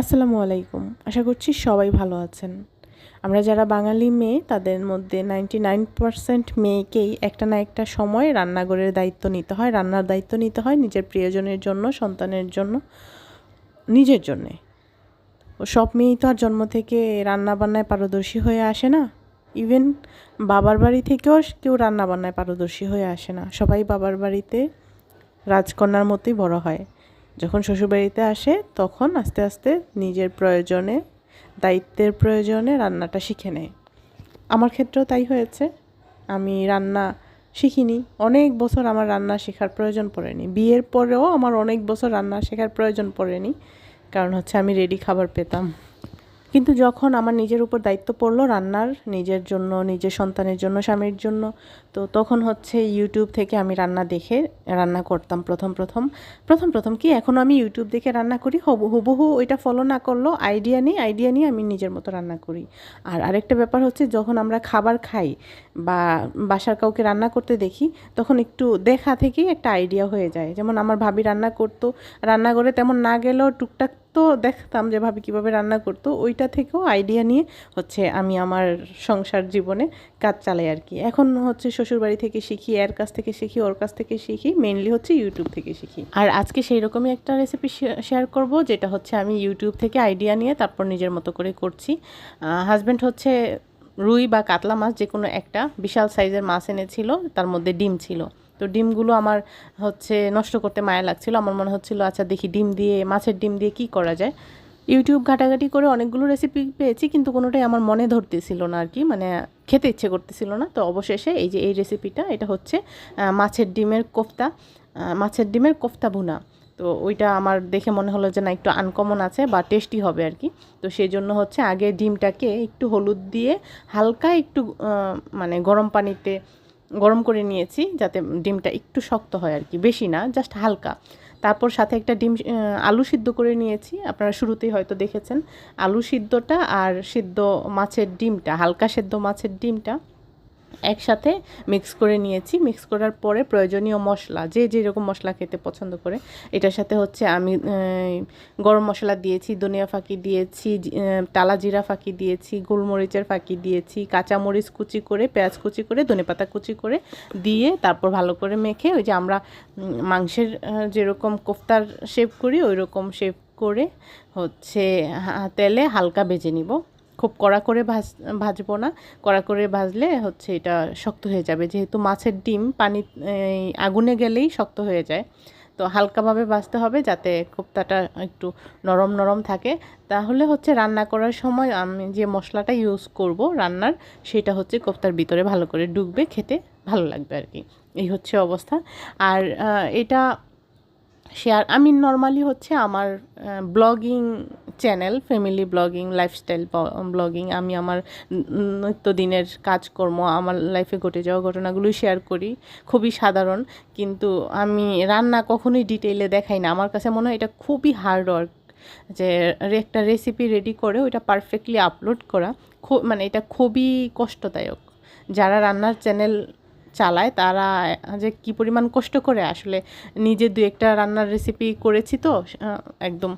আসসালামু আলাইকুম। আশা করছি সবাই ভালো আছেন। আমরা যারা বাঙালি মেয়ে, তাদের মধ্যে নাইনটি নাইন পারসেন্ট মেয়েকেই একটা না একটা সময় রান্নাঘরের দায়িত্ব নিতে হয়, রান্নার দায়িত্ব নিতে হয় নিজের প্রিয়জনের জন্য, সন্তানের জন্য, নিজের জন্যে। ও সব মেয়েই তো আর জন্ম থেকে রান্না বান্নায় পারদর্শী হয়ে আসে না। ইভেন বাবার বাড়ি থেকেও কেউ রান্না বান্নায় পারদর্শী হয়ে আসে না। সবাই বাবার বাড়িতে রাজকন্যার মতোই বড় হয়। যখন শ্বশুরবাড়িতে আসে, তখন আস্তে আস্তে নিজের প্রয়োজনে, দায়িত্বের প্রয়োজনে রান্নাটা শিখে নেয়। আমার ক্ষেত্রেও তাই হয়েছে। আমি রান্না শিখিনি। অনেক বছর আমার রান্না শেখার প্রয়োজন পড়েনি। বিয়ের পরেও আমার অনেক বছর রান্না শেখার প্রয়োজন পড়েনি। কারণ হচ্ছে আমি রেডি খাবার পেতাম। কিন্তু যখন আমার নিজের উপর দায়িত্ব পড়ল রান্নার, নিজের জন্য, নিজের সন্তানের জন্য, স্বামীর জন্য, তো তখন হচ্ছে ইউটিউব থেকে আমি রান্না দেখে রান্না করতাম প্রথম প্রথম। প্রথম প্রথম কি এখনও আমি ইউটিউব দেখে রান্না করি, হবু, হুবহু ওইটা ফলো না করলেও আইডিয়া নিই আইডিয়া নিয়ে আমি নিজের মতো রান্না করি। আর আরেকটা ব্যাপার হচ্ছে যখন আমরা খাবার খাই বা বাসার কাউকে রান্না করতে দেখি, তখন একটু দেখা থেকেই একটা আইডিয়া হয়ে যায়। যেমন আমার ভাবি রান্না করতো, রান্নাঘরে তেমন না গেলেও টুকটাক তো দেখতাম যে ভাবি কীভাবে রান্না করতো, ওইটা থেকেও আইডিয়া নিয়ে হচ্ছে আমি আমার সংসার জীবনে কাজ চালাই আর কি। এখন হচ্ছে শ্বশুরবাড়ি থেকে শিখি, এর কাছ থেকে শিখি, ওর কাছ থেকে শিখি মেনলি হচ্ছে ইউটিউব থেকে শিখি। আর আজকে সেই রকমই একটা রেসিপি শেয়ার করব, যেটা হচ্ছে আমি ইউটিউব থেকে আইডিয়া নিয়ে তারপর নিজের মতো করে করছি। হাজব্যান্ড হচ্ছে রুই বা কাতলা মাছ যে কোনো একটা, বিশাল সাইজের মাছ এনেছিল, তার মধ্যে ডিম ছিল। তো ডিমগুলো আমার হচ্ছে নষ্ট করতে মায়া লাগছিল। আমার মনে হচ্ছিল আচ্ছা দেখি ডিম দিয়ে, মাছের ডিম দিয়ে কি করা যায়? ইউটিউব ঘাটাঘাটি করে অনেকগুলো রেসিপি পেয়েছি, কিন্তু কোনোটাই আমার মনে ধরতেছিল না আর কি মানে খেতে ইচ্ছে করতেছিল না। তো অবশেষে এই যে এই রেসিপিটা এটা হচ্ছে মাছের ডিমের কোফতা মাছের ডিমের কোফতা ভুনা। তো ওইটা আমার দেখে মনে হলো যে না, একটু আনকমন আছে বা টেস্টি হবে আর কি তো সেই জন্য হচ্ছে আগে ডিমটাকে একটু হলুদ দিয়ে হালকা একটু মানে গরম পানিতে গরম করে নিয়েছি যাতে ডিমটা একটু শক্ত হয় আর কি, বেশি না জাস্ট হালকা। তারপর সাথে একটা ডিম আলু সিদ্ধ করে নিয়েছি, আপনারা শুরুতেই হয়তো দেখেছেন। আলু সিদ্ধটা আর সিদ্ধ মাছের ডিমটা, হালকা সেদ্ধ মাছের ডিমটা একসাথে মিক্স করে নিয়েছি। মিক্স করার পরে প্রয়োজনীয় মশলা, যে যেরকম মশলা খেতে পছন্দ করে, এটার সাথে হচ্ছে আমি গরম মশলা দিয়েছি, ধনিয়া ফাঁকি দিয়েছি টালা জিরা ফাঁকি দিয়েছি, গোলমরিচের ফাঁকি দিয়েছি, কাঁচামরিচ কুচি করে, পেঁয়াজ কুচি করে, ধনেপাতা কুচি করে দিয়ে তারপর ভালো করে মেখে ওই যে আমরা মাংসের যেরকম কোফতার শেপ করি ওই রকম শেপ করে হচ্ছে তেলে হালকা বেজে নিব। খুব কড়া করে ভাজ, ভাজবো না। কড়া করে ভাজলে হচ্ছে এটা শক্ত হয়ে যাবে। যেহেতু মাছের ডিম পানি আগুনে গেলেই শক্ত হয়ে যায়। তো হালকাভাবে ভাজতে হবে যাতে কোপ্তাটা একটু নরম নরম থাকে। তাহলে হচ্ছে রান্না করার সময় আমি যে মশলাটা ইউজ করব রান্নার, সেটা হচ্ছে কোপ্তার ভিতরে ভালো করে ডুববে, খেতে ভালো লাগবে আর কি এই হচ্ছে অবস্থা। আর এটা শেয়ার আমি নর্মালি হচ্ছে আমার blogging channel family blogging lifestyle blogging আমি আমার নিত্যদিনের কাজকর্ম, আমার লাইফে ঘটে যাওয়া ঘটনাগুলোই শেয়ার করি। খুবই সাধারণ, কিন্তু আমি রান্না কখনোই ডিটেইলে দেখাই না। আমার কাছে মনে হয় এটা খুবই হার্ড ওয়ার্ক যে একটা রেসিপি রেডি করে ওইটা পারফেক্টলি আপলোড করা খুব মানে এটা খুবই কষ্টদায়ক। যারা রান্নার চ্যানেল চালায়, তারা যে কি পরিমাণ কষ্ট করে, আসলে নিজে দু একটা রান্নার রেসিপি করেছি তো একদম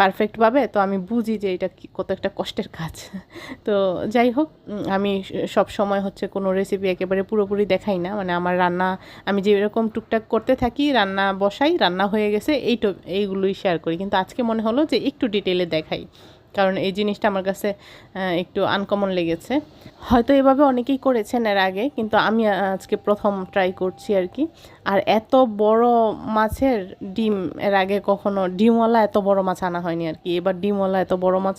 পারফেক্টভাবে তো আমি বুঝি যে এটা কত একটা কষ্টের কাজ। তো যাই হোক আমি সব সময় হচ্ছে কোনো রেসিপি একেবারে পুরোপুরি দেখাই না মানে আমার রান্না, আমি যেরকম টুকটাক করতে থাকি, রান্না বসাই, রান্না হয়ে গেছে, এইটো, এইগুলোই শেয়ার করি। কিন্তু আজকে মনে হলো যে একটু ডিটেলে দেখাই। কারণ এই জিনিসটা আমার কাছে একটু আনকমন লেগেছে। হয়তো এভাবে অনেকেই করেছেন এর আগে, কিন্তু আমি আজকে প্রথম ট্রাই করছি আর কি। আর এত বড় মাছের ডিম এর আগে কখনো, ডিমওয়ালা এত বড় মাছ আনা হয়নি আর কি। এবার ডিমওয়ালা এত বড় মাছ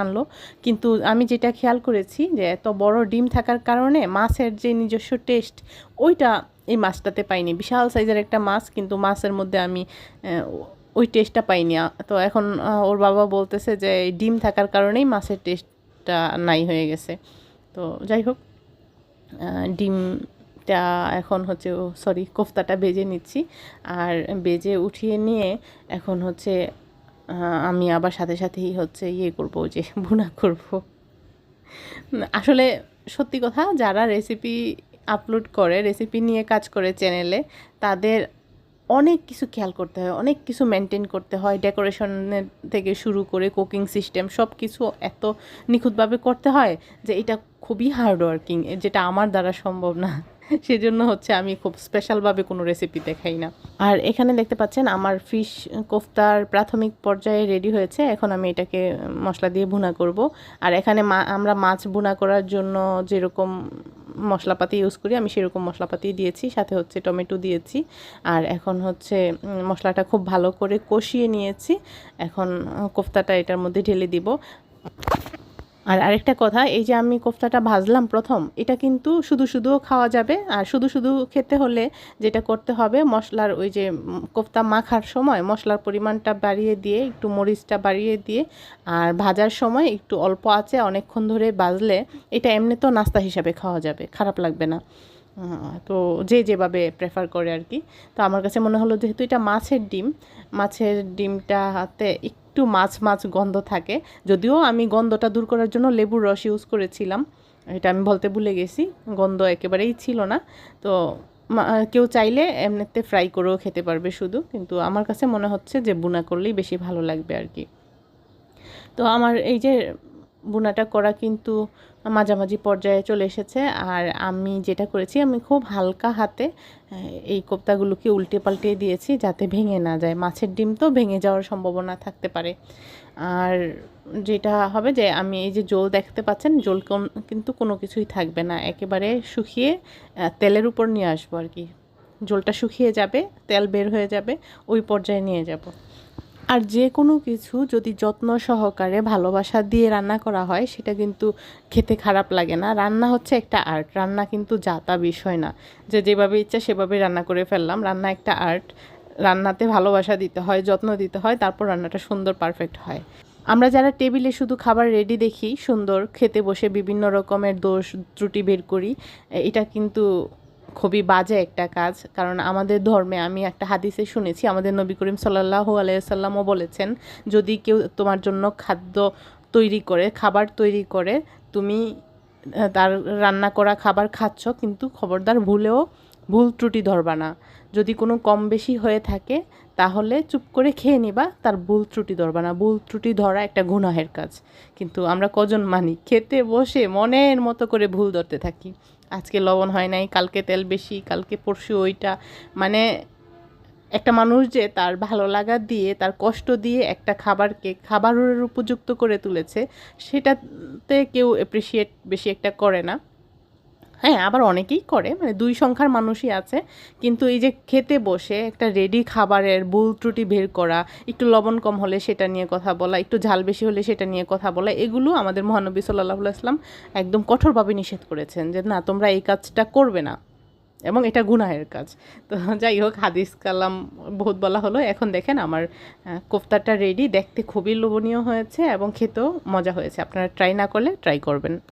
আনলো। কিন্তু আমি যেটা খেয়াল করেছি যে, এত বড় ডিম থাকার কারণে মাছের যে নিজস্ব টেস্ট ওইটা এই মাছটাতে পাইনি। বিশাল সাইজের একটা মাছ, কিন্তু মাছের মধ্যে আমি ওই টেস্টটা পাইনি। তো এখন ওর বাবা বলতেছে যে ডিম থাকার কারণেই মাছের টেস্টটা নাই হয়ে গেছে। তো যাই হোক ডিমটা এখন হচ্ছে সরি কোফতাটা বেজে নিচ্ছি। আর বেজে উঠিয়ে নিয়ে এখন হচ্ছে আমি আবার সাথে সাথেই হচ্ছে ইয়ে করব যে ভুনা করব। আসলে সত্যি কথা, যারা রেসিপি আপলোড করে রেসিপি নিয়ে কাজ করে চ্যানেলে তাদের অনেক কিছু খেয়াল করতে হয়, অনেক কিছু মেনটেন করতে হয় ডেকোরেশনের থেকে শুরু করে কুকিং সিস্টেম সব কিছু এত নিখুঁতভাবে করতে হয় যে এটা খুবই হার্ড ওয়ার্কিং যেটা আমার দ্বারা সম্ভব না। সেজন্য হচ্ছে আমি খুব স্পেশালভাবে কোনো রেসিপি দেখাই না। আর এখানে দেখতে পাচ্ছেন আমার ফিশ কোফতার প্রাথমিক পর্যায়ে রেডি হয়েছে, এখন আমি এটাকে মশলা দিয়ে ভুনা করব। আর এখানে মা আমরা মাছ ভুনা করার জন্য যেরকম মশলাপাতি ইউজ করি, আমি সেরকম মশলাপাতি দিয়েছি, সাথে হচ্ছে টমেটো দিয়েছি। আর এখন হচ্ছে মশলাটা খুব ভালো করে কষিয়ে নিয়েছি। এখন কোফতাটা এটার মধ্যে ঢেলে দিব। আর আরেকটা কথা, এই যে আমি কোফতাটা ভাজলাম প্রথম, এটা কিন্তু শুধু শুধুও খাওয়া যাবে। আর শুধু শুধু খেতে হলে যেটা করতে হবে, মশলার ওই যে কোফতা মাখার সময় মশলার পরিমাণটা বাড়িয়ে দিয়ে, একটু মরিচটা বাড়িয়ে দিয়ে, আর ভাজার সময় একটু অল্প আছে অনেকক্ষণ ধরে বাজলে এটা এমনিতেও নাস্তা হিসাবে খাওয়া যাবে, খারাপ লাগবে না। তো যে যেভাবে প্রেফার করে আর কি। তো আমার কাছে মনে হলো যেহেতু এটা মাছের ডিম, মাছের ডিমটা হাতে একটু মাছ মাছ গন্ধ থাকে। যদিও আমি গন্ধটা দূর করার জন্য লেবুর রস ইউজ করেছিলাম। এটা আমি বলতে ভুলে গেছি, গন্ধ একেবারেই ছিল না। তো কেউ চাইলে এমনিতে ফ্রাই করেও খেতে পারবে শুধু, কিন্তু আমার কাছে মনে হচ্ছে যে বুনা করলেই বেশি ভালো লাগবে আর কি। তো আমার এই যে বুনাটা করা কিন্তু মাঝামাঝি পর্যায়ে চলে এসেছে। আর আমি যেটা করেছি, আমি খুব হালকা হাতে এই কোপ্তাগুলোকে উল্টে পাল্টে দিয়েছি যাতে ভেঙে না যায়। মাছের ডিম তো ভেঙে যাওয়ার সম্ভাবনা থাকতে পারে। আর যেটা হবে যে, আমি এই যে জল দেখতে পাচ্ছেন, জল কোন- কিন্তু কোনো কিছুই থাকবে না। একেবারে শুকিয়ে তেলের উপর নিয়ে আসব আর কি। জলটা শুকিয়ে যাবে, তেল বের হয়ে যাবে, ওই পর্যায়ে নিয়ে যাব। আর যে কোনো কিছু যদি যত্ন সহকারে ভালোবাসা দিয়ে রান্না করা হয়, সেটা কিন্তু খেতে খারাপ লাগে না। রান্না হচ্ছে একটা আর্ট রান্না কিন্তু যাতা বিষয় না। যে যেভাবে ইচ্ছা সেভাবে রান্না করে ফেললাম। রান্না একটা আর্ট রান্নাতে ভালোবাসা দিতে হয়, যত্ন দিতে হয়, তারপর রান্নাটা সুন্দর পারফেক্ট হয়। আমরা যারা টেবিলে শুধু খাবার রেডি দেখি, সুন্দর, খেতে বসে বিভিন্ন রকমের দোষ, ত্রুটি বের করি এটা কিন্তু খুবই বাজে একটা কাজ। কারণ আমাদের ধর্মে আমি একটা হাদিসে শুনেছি, আমাদের নবী করিম সাল্লাহ আলাইসাল্লামও বলেছেন, যদি কেউ তোমার জন্য খাদ্য তৈরি করে, খাবার তৈরি করে, তুমি তার রান্না করা খাবার খাচ্ছ, কিন্তু খবরদার ভুলেও ভুল ত্রুটি ধরবা না। যদি কোনো কম বেশি হয়ে থাকে, তাহলে চুপ করে খেয়ে নিবা, তার ভুল ত্রুটি ধরবা না। ভুল ত্রুটি ধরা একটা গুনাহের কাজ। কিন্তু আমরা কজন মানি? খেতে, বসে, মনের মতো করে ভুল ধরতে থাকি। আজকে লবণ হয় নাই, কালকে তেল বেশি, কালকে পরশু ওইটা। মানে একটা মানুষ যে তার ভালো লাগা দিয়ে, তার কষ্ট দিয়ে একটা খাবারকে খাবারের উপযুক্ত করে তুলেছে, সেটাতে কেউ অ্যাপ্রিসিয়েট বেশি একটা করে না। হ্যাঁ আবার অনেকেই করে মানে দুই সংখ্যার মানুষই আছে। কিন্তু এই যে খেতে বসে একটা রেডি খাবারের ভুল ত্রুটি বের করা, একটু লবণ কম হলে সেটা নিয়ে কথা বলা, একটু ঝাল বেশি হলে সেটা নিয়ে কথা বলা, এগুলো আমাদের মহানবী সাল্লাহ আসলাম একদম কঠোরভাবে নিষেধ করেছেন যে, না, তোমরা এই কাজটা করবে না। এবং এটা গুনাহের কাজ। তো যাই হোক, হাদিস, কালাম বহুত বলা হলো। এখন দেখেন আমার কোফতাটা রেডি দেখতে খুবই লোভনীয় হয়েছে এবং খেতেও মজা হয়েছে। আপনারা ট্রাই না করলে ট্রাই করবেন।